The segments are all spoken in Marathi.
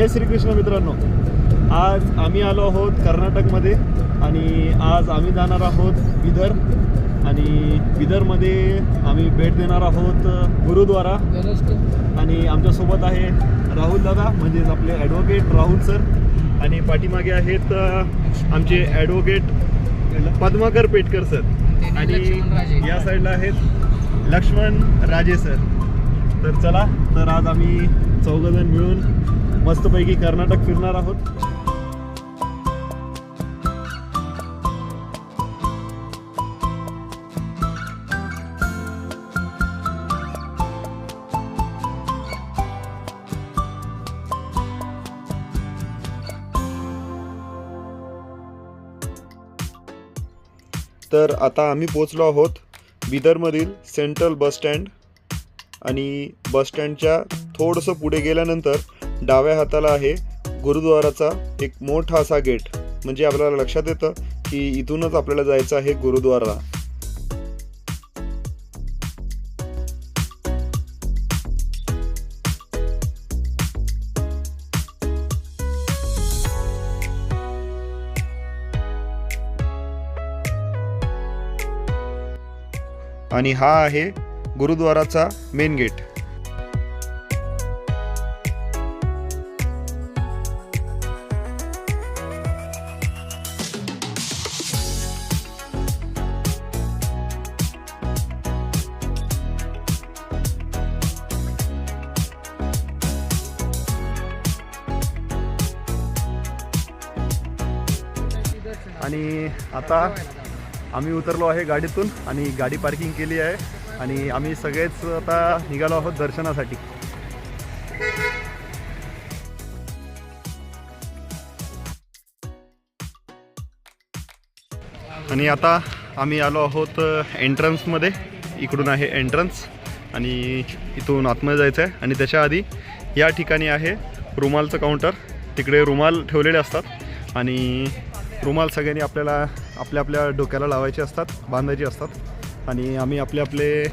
जय श्रीकृष्ण मित्रांनो. आज आम्ही आलो आहोत कर्नाटकमध्ये आणि आज आम्ही जाणार आहोत बिदर आणि बिदरमध्ये आम्ही भेट देणार आहोत गुरुद्वारा. आणि आमच्यासोबत आहे राहुल दादा म्हणजेच आपले ॲडव्होकेट राहुल सर आणि पाठीमागे आहेत आमचे ॲडव्होकेट पद्माकर पेटकर सर आणि या साईडला आहेत लक्ष्मण राजे सर तर चला तर आज आम्ही चौघजण मिळून मस्तपैकी कर्नाटक फिरणार आहोत. तर आता आम्ही पोचलो आहोत बिदरमधील सेंट्रल बस स्टँड. आणि बस स्टँडच्या थोडंसं पुढे गेल्यानंतर डाव्या हाताला आहे गुरुद्वाराचा एक मोठा असा गेट. म्हणजे आपल्याला लक्षात येतं की इथूनच आपल्याला जायचं आहे गुरुद्वारा आणि हा आहे गुरुद्वाराचा मेन गेट आता आम्ही उतरलो आहे गाडीतून आणि गाडी पार्किंग केली आहे आणि आम्ही सगळेच आता निघालो आहोत दर्शनासाठी. आणि आता आम्ही आलो आहोत एंट्रन्समध्ये इकडून आहे एंट्रन्स आणि इथून आतमध्ये जायचं आहे आणि त्याच्या आधी या ठिकाणी आहे रुमालचं काउंटर तिकडे रुमाल ठेवलेले असतात. आणि रुमाल सगळ्यांनी आपल्याला आपल्या आपल्या डोक्याला लावायचे असतात बांधायचे असतात. आणि आम्ही आपले आपले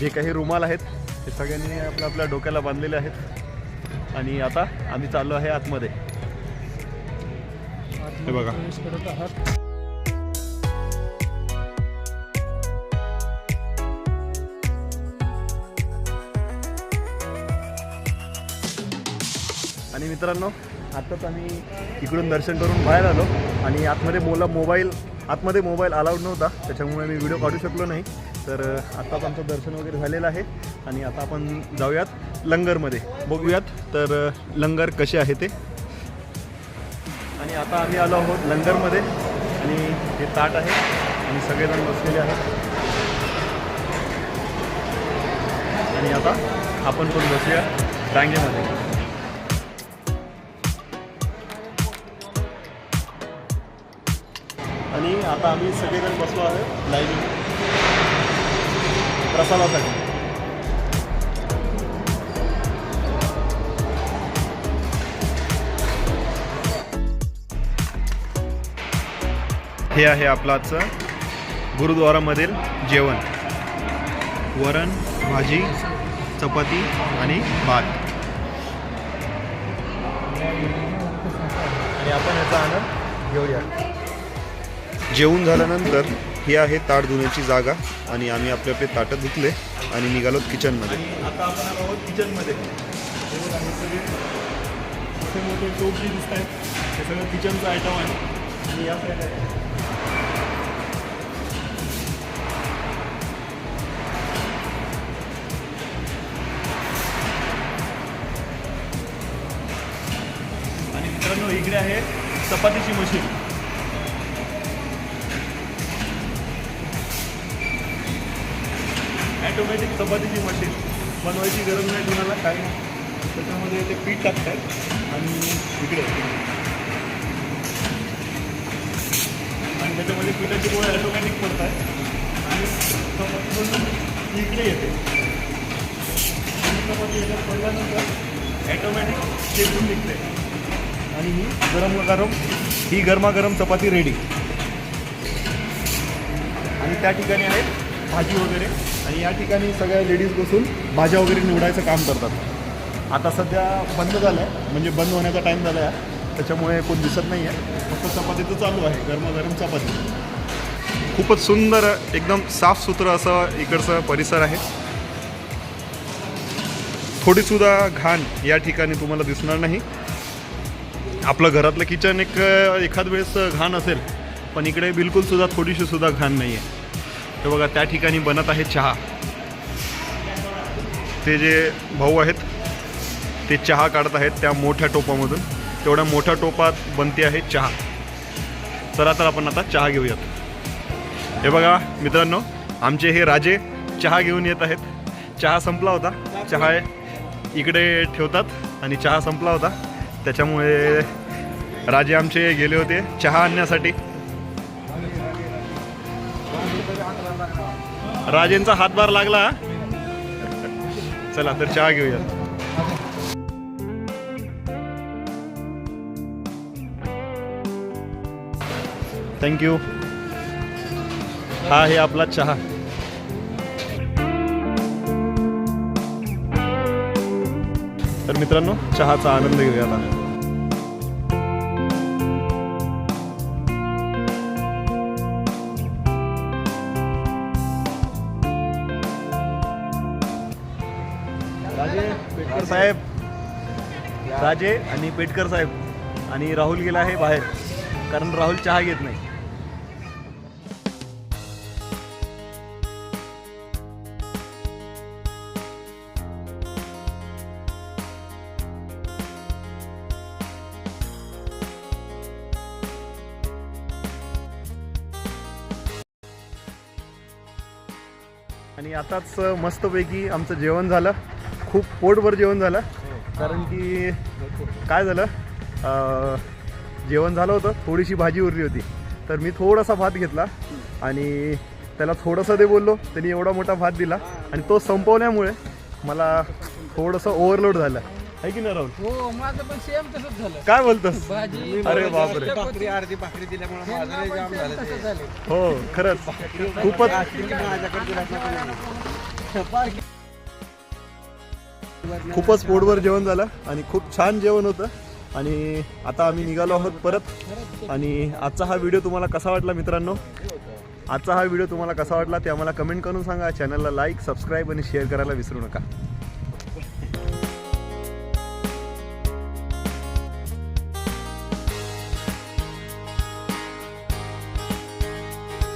जे काही रुमाल आहेत ते सगळ्यांनी आपल्या आपल्या डोक्याला बांधलेले आहेत. आणि आता आम्ही चाललो आहे आतमध्ये. हे बघा. आणि मित्रांनो आत्ताच आम्ही इकडून दर्शन करून बाहेर आलो. आणि आतमध्ये मोला मोबाईल आतमध्ये मोबाईल अलाउड नव्हता. त्याच्यामुळे मी व्हिडिओ काढू शकलो नाही. तर आत्ताच आमचं दर्शन वगैरे झालेलं आहे. आणि आता आपण जाऊयात लंगरमध्ये. बघूयात तर लंगर कसे आहे ते. आणि आता आम्ही आलो आहोत लंगरमध्ये. आणि हे ताट आहे. आणि सगळेजण बसलेले आहेत. आणि आता आपण पण बसूया रांगेमध्ये. आणि आता आम्ही सगळेजण बसलो आहे लाईन प्रसादासाठी. हे आहे आपलं आजचं गुरुद्वारामधील जेवण. वरण भाजी चपाती आणि भात. आणि आपण याचा आनंद घेऊया. जेवून झाल्यानंतर ही आहे ताट धुण्याची जागा आणि आम्ही आपले आपले ताटं धुतले आणि निघालो किचनमध्ये. आता आपण आलो किचनमध्ये. मोठे मोठे टोप दिसत आहेत. हे सगळं किचनचं आयटम आहे. आणि या आहे. आणि मित्रांनो इकडे आहे चपातीची मशीन. ऑटोमॅटिक चपातीची मशीन बनवायची गरज नाही कोणाला काही त्याच्यामध्ये ते पीठ टाकतात आणि इकडे. आणि त्याच्यामध्ये पिठाची पोळी ॲटोमॅटिक पडतात आणि चपाती इकडे येते. आणि चपाती याच्यात पडल्यानंतर ॲटोमॅटिक शेकून निघते. आणि ही गरम गरम ही गरमागरम चपाती रेडी आणि त्या ठिकाणी आहेत भाजी वगैरे. आणि या ठिकाणी सगळ्या लेडीज बसून भाज्या वगैरे निवडायचं काम करतात. आता सध्या बंद झालं आहे म्हणजे बंद होण्याचा टाईम झाला आहे त्याच्यामुळे कोण दिसत नाही आहे फक्त चपातीचं चालू आहे. गरमागरम चपाती. खूपच सुंदर एकदम साफसुथरं असं इकडचं परिसर आहे. थोडीसुद्धा घाण या ठिकाणी तुम्हाला दिसणार नाही. आपलं घरातलं किचन एक एखाद वेळेस घाण असेल पण इकडे बिलकुलसुद्धा थोडीशी सुद्धा घाण नाही आहे हे बघा त्या ठिकाणी बनत आहे चहा. ते जे भाऊ आहेत ते चहा काढत आहेत त्या मोठ्या टोपामधून. तेवढ्या मोठ्या टोपात बनते आहे चहा. चला तर आपण आता चहा घेऊयात. हे बघा मित्रांनो आमचे हे राजे चहा घेऊन येत आहेत. चहा संपला होता. चहा इकडे ठेवतात आणि चहा संपला होता. त्याच्यामुळे राजे आमचे गेले होते चहा आणण्यासाठी. राजेंचा हातभार लागला. चला तर चहा घेऊया. थँक्यू हा आहे आपला चहा. तर मित्रांनो चहाचा आनंद घेऊया आता. पेटकर साहेब राजे आणि पेटकर साहेब आणि राहुल गेला आहे बाहेर कारण राहुल चहा घेत नाही. आणि आताच मस्तपैकी आमचं जेवण झालं. खूप पोटभर जेवण झालं. कारण की काय झालं अं, जेवण झालं होतं थोडीशी भाजी उरली होती. तर मी थोडासा भात घेतला आणि त्याला थोडंसं दे बोललो त्यांनी एवढा मोठा भात दिला आणि तो संपवल्यामुळे मला थोडंसं ओव्हरलोड झालं. आहे की नाही राहुल? हो माझं पण सेम तसंच झालं. काय बोलतोस? भाजी अरे बापरे. भाकरी अर्धी भाकरी दिल्यामुळे ते. हो खरंच. खूपच खूपच पोटभर जेवण झालं आणि खूप छान जेवण होतं. आणि आता आम्ही निघालो आहोत परत. आणि आजचा हा व्हिडिओ तुम्हाला कसा वाटला मित्रांनो? आजचा हा व्हिडिओ तुम्हाला कसा वाटला ते आम्हाला कमेंट करून सांगा. चॅनलला लाईक सबस्क्राईब आणि शेअर करायला विसरू नका.